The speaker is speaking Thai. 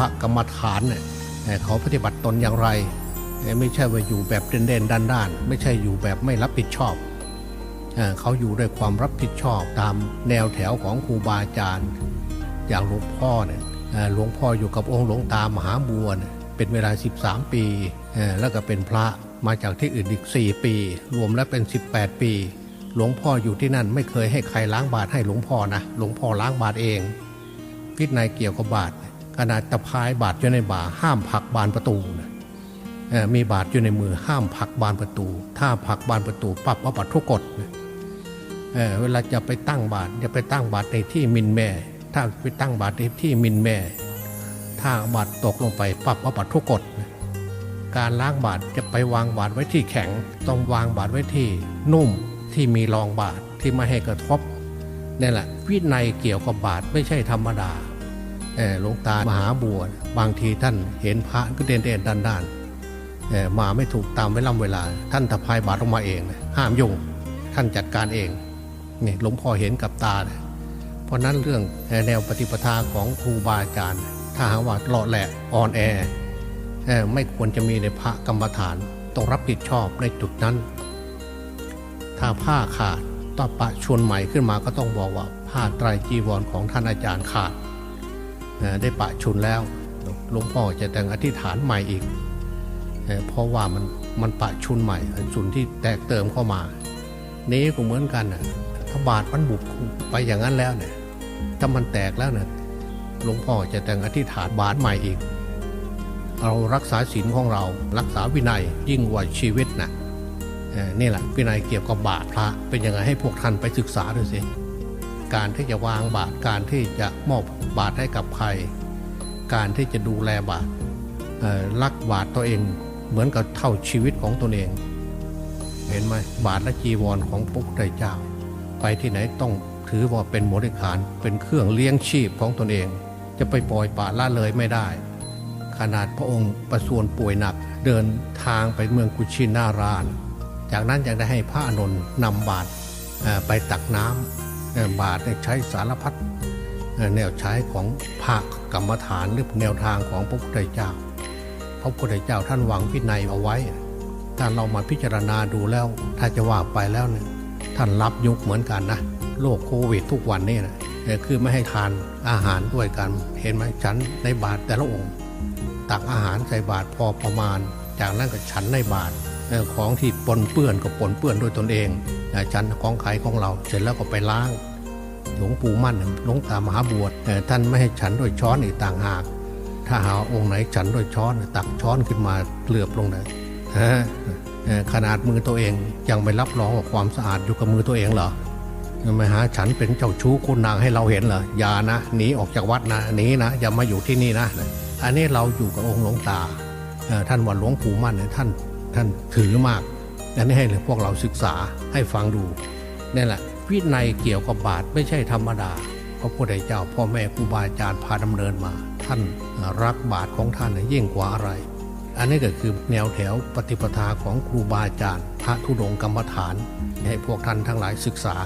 ระกรรมฐานเนี่ยเขาปฏิบัติตนอย่างไร ไม่ใช่ว่าอยู่แบบเด่นๆด้านๆไม่ใช่อยู่แบบไม่รับผิดชอบเอเขาอยู่ด้วยความรับผิดชอบตามแนวแถวของครูบาอาจารย์ อย่างหลวงพ่อเนี่ยหลวงพ่ออยู่กับองค์หลวงตามหาบัวเเป็นเวลา 13 ปีแล้วก็เป็นพระมาจากที่อื่นอีก 4 ปี รวมแล้วเป็น 18 ปี หลวงพ่ออยู่ที่นั่นไม่เคยให้ใครล้างบาตรให้หลวงพ่อนะหลวงพ่อล้างบาตรเองพิษในยเกี่ยวกับบาตร ขนาดตะพายบาตรอยู่ในบ่า ห้ามผักบานประตูนะเอ่อมีบาตรอยู่ในมือห้ามผักบานประตู ถ้าผักบานประตูปรับเอาบัตทุกกฎนะเอ่อเวลาจะไปตั้งบาตรจะไปตั้งบาตรในที่มินแม่ ถ้าไปตั้งบาตรในที่มินแม่ ถ้าบาตรตกลงไปปรับเอาบาตทุกกฎการล้างบาตรจะไปวางบาตรไว้ที่แข็ง ต้องวางบาตรไว้ที่นุ่มที่มีรองบาตรที่ไม่ให้กระทบนี่แหละวินัยเกี่ยวกับบาตรไม่ใช่ธรรมดา หลวงตามหาบัวบางทีท่านเห็นพระก็เด่นเด่นด้านด้านๆเอ่อมาไม่ถูกตามเวลาเวลา ท่านตะพายบาตรออกมาเองนะห้ามยุ่งท่านจัดการเองนี่หลวงพ่อเห็นกับตาเลยเพราะนั้นเรื่องแนวปฏิปทาของครูบาอาจารย์ ถ้าหาว่าเลาะแหละอ่อนแอไม่ควรจะมีในพระกรรมฐานต้องรับผิดชอบในจุดนั้น ถ้าผ้าขาดต่อปะชวนใหม่ขึ้นมาก็ต้องบอกว่าผ้าไตรจีวรของท่านอาจารย์ขาด ได้ปะชุนแล้วหลวงพ่อจะแต่งอธิษฐานใหม่อีก เพราะว่ามันมันปะชุนใหม่ชุนที่แตกเติมเข้ามา นี้ก็เหมือนกันนะถ้าบาดมันบุบไปอย่างนั้นแล้วเนี่ยถ้ามันแตกแล้วเนี่ยหลวงพ่อจะแต่งอธิษฐานบาดใหม่อีก เรารักษาศีลของเรารักษาวินัยยิ่งกว่าชีวิตนะเอ่อนี่แหละวินัยเกี่ยวกับบาตรพระเป็นยังไงให้พวกท่านไปศึกษาดูสิ การที่จะวางบาตรการที่จะมอบบาตรให้กับใคร การที่จะดูแลบาตรรักบาตรตัวเองเหมือนกับเท่าชีวิตของตนเอง เห็นไหมบาทและจีวรของพระพุทธเจ้า ไปที่ไหนต้องถือว่าเป็นบริขารเป็นเครื่องเลี้ยงชีพของตนเอง จะไปปล่อยปละละเลยไม่ได้ ขนาดพระองค์ประสวนป่วยหนักเดินทางไปเมืองกุชินาราน จากนั้นยังได้ให้พระอานนนำบาตรไปตักน้ำ บาตรเนี่ยใช้สารพัดแนวใช้ของภาคกรรมฐานหรือแนวทางของพระพุทธเจ้า พระพุทธเจ้าท่านวางวินัยเอาไว้ถ้าเรามาพิจารณาดูแล้ว ถ้าจะว่าไปแล้วเนี่ยท่านรับยุคเหมือนกันนะโรคโควิดทุกวันนี่นะคือไม่ให้ทานอาหารด้วยกัน เห็นไหมฉันในบาตรแต่ละองค์ ตักอาหารใส่บาตรพอประมาณ จากนั้นก็ฉันในบาตรเอ่อ ของที่ปนเปื้อนก็ปนเปื้อนด้วยตนเองเอ่อฉันของใครของเราเสร็จแล้วก็ไปล้าง หลวงปู่มั่นหลวงตามหาบวชท่านไม่ให้ฉันด้วยช้อนอีกต่างหาก ถ้าหาองค์ไหนฉันด้วยช้อนตักช้อนขึ้นมาเกลือบลงเลยขนาดมือตัวเองยังไม่รับรองว่าความสะอาดอยู่กับมือตัวเองเหรอไม่หาฉันเป็นเจ้าชู้คุณนางให้เราเห็นเหรออย่านะหนีออกจากวัดนะหนีนะอย่ามาอยู่ที่นี่นะ อันนี้เราอยู่กับองค์หลวงตาท่านว่าหลวงปู่มั่นท่าน ท่านถือมากอันนี้ให้พวกเราศึกษาให้ฟังดูนี่แหละวินัยเกี่ยวกับบาตรไม่ใช่ธรรมดาพระพุทธเจ้าพ่อแม่ครูบาอาจารย์พาดำเนินมา ท่านรักบาตรของท่านยิ่งกว่าอะไร อันนี้ก็คือแนวแถวปฏิปทาของครูบาอาจารย์ พระธุดงกรรมฐาน ให้พวกท่านทั้งหลายศึกษา